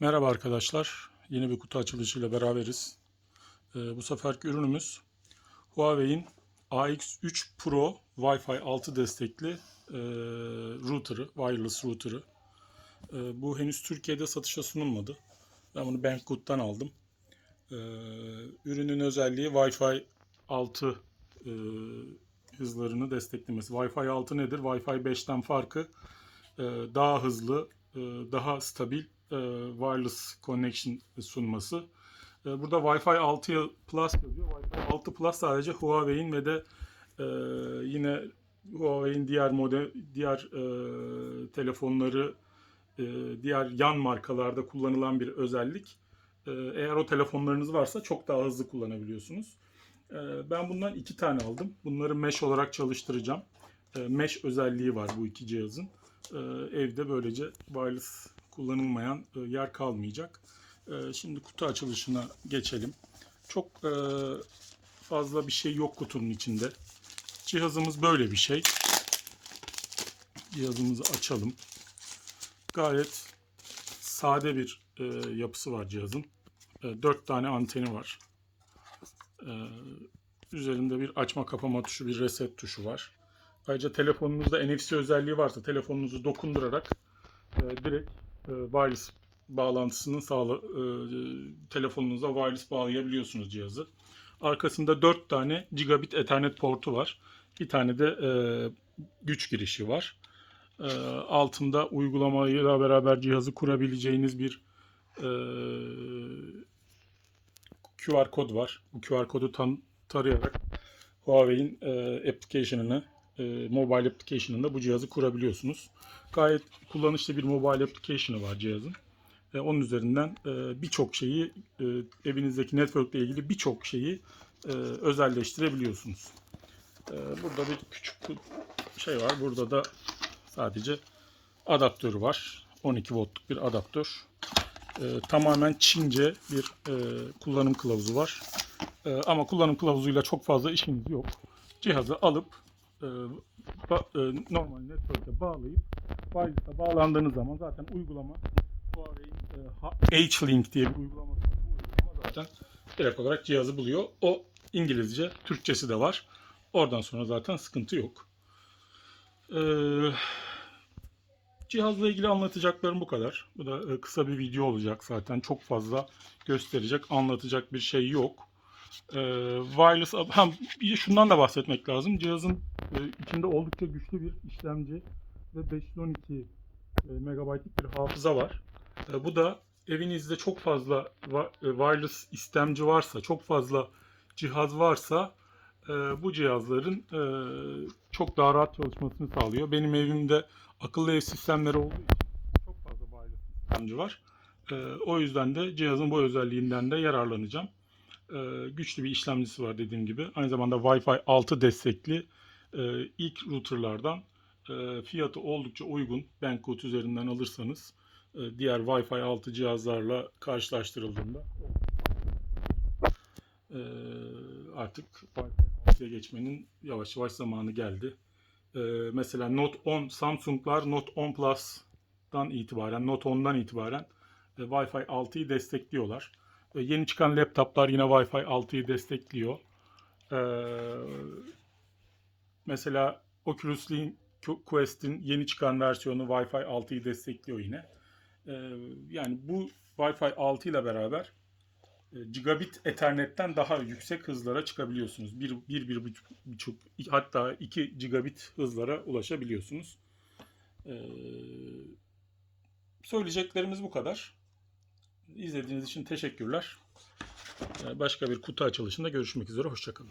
Merhaba arkadaşlar. Yeni bir kutu açılışıyla beraberiz. Ee, bu seferki ürünümüz Huawei'in AX3 Pro Wi-Fi 6 destekli e, router'ı, wireless router'ı. E, bu henüz Türkiye'de satışa sunulmadı. Ben bunu Banggood'dan aldım. E, ürünün özelliği Wi-Fi 6 e, hızlarını desteklemesi. Wi-Fi 6 nedir? Wi-Fi 5'ten farkı e, daha hızlı, e, daha stabil e, wireless connection sunması. E, Burada Wi-Fi 6 Plus yazıyor. Wi-Fi 6 Plus sadece Huawei'in ve de e, yine Huawei'in diğer model, diğer e, telefonları, e, diğer yan markalarda kullanılan bir özellik. E, eğer o telefonlarınız varsa çok daha hızlı kullanabiliyorsunuz. E, ben bundan iki tane aldım. Bunları mesh olarak çalıştıracağım. E, mesh özelliği var bu iki cihazın. E, evde böylece wireless kullanılmayan e, yer kalmayacak. E, Şimdi kutu açılışına geçelim. Çok e, fazla bir şey yok kutunun içinde. Cihazımız böyle bir şey. Cihazımızı açalım. Gayet sade bir yapısı var cihazın. E, 4 tane anteni var. Üzerinde bir açma kapama tuşu, bir reset tuşu var. Ayrıca telefonunuzda NFC özelliği varsa telefonunuzu dokundurarak direkt wireless bağlantısını sağla e, telefonunuza wireless bağlayabiliyorsunuz cihazı. Arkasında 4 tane gigabit ethernet portu var. Bir tane de e, güç girişi var. E, altında uygulamayla beraber cihazı kurabileceğiniz bir e, QR kod var. Bu QR kodu tan tarayarak Huawei'in e, application'ını, e, mobile application'ında bu cihazı kurabiliyorsunuz. Gayet kullanışlı bir mobile application'ı var cihazın. E, onun üzerinden e, birçok şeyi, e, evinizdeki network ile ilgili birçok şeyi e, özelleştirebiliyorsunuz. E, burada bir küçük şey var. Burada da sadece adaptörü var. 12 voltluk bir adaptör. E, tamamen Çince bir e, kullanım kılavuzu var. E, ama kullanım kılavuzuyla çok fazla işiniz yok. Cihazı alıp e, ba- e, normal network'e bağlayıp wireless'a bağlandığınız zaman zaten uygulama Huawei'in e, H-Link diye bir. Bu uygulama zaten direkt olarak cihazı buluyor. O İngilizce, Türkçesi de var. Oradan sonra zaten sıkıntı yok. Eee Cihazla ilgili anlatacaklarım bu kadar. Bu da e, kısa bir video olacak zaten. Çok fazla gösterecek, anlatacak bir şey yok. E, wireless, ha, şundan da bahsetmek lazım. Cihazın e, içinde oldukça güçlü bir işlemci ve 512 e, megabaytlık bir hafıza var. E, bu da evinizde çok fazla e, wireless istemci varsa, çok fazla cihaz varsa e, bu cihazların e, çok daha rahat çalışmasını sağlıyor. Benim evimde akıllı ev sistemleri olduğu için çok fazla wireless sistemci var. E, o yüzden de cihazın bu özelliğinden de yararlanacağım. E, güçlü bir işlemcisi var dediğim gibi. Aynı zamanda Wi-Fi 6 destekli e, ilk routerlardan e, fiyatı oldukça uygun. Banggood üzerinden alırsanız e, diğer Wi-Fi 6 cihazlarla karşılaştırıldığında e, artık Wi-Fi 6'ya geçmenin yavaş yavaş zamanı geldi. E, mesela Note 10 Samsung'lar Note 10 Plus'tan itibaren, Note 10'dan itibaren e, Wi-Fi 6'yı destekliyorlar. E, yeni çıkan laptoplar yine Wi-Fi 6'yı destekliyor. E, mesela Oculus Quest'in yeni çıkan versiyonu Wi-Fi 6'yı destekliyor yine. E, yani bu Wi-Fi 6 ile beraber e, gigabit Ethernet'ten daha yüksek hızlara çıkabiliyorsunuz. 1 1 bir buçuk hatta 2 gigabit hızlara ulaşabiliyorsunuz. Ee, söyleyeceklerimiz bu kadar. İzlediğiniz için teşekkürler. Ee, Başka bir kutu açılışında görüşmek üzere. Hoşçakalın.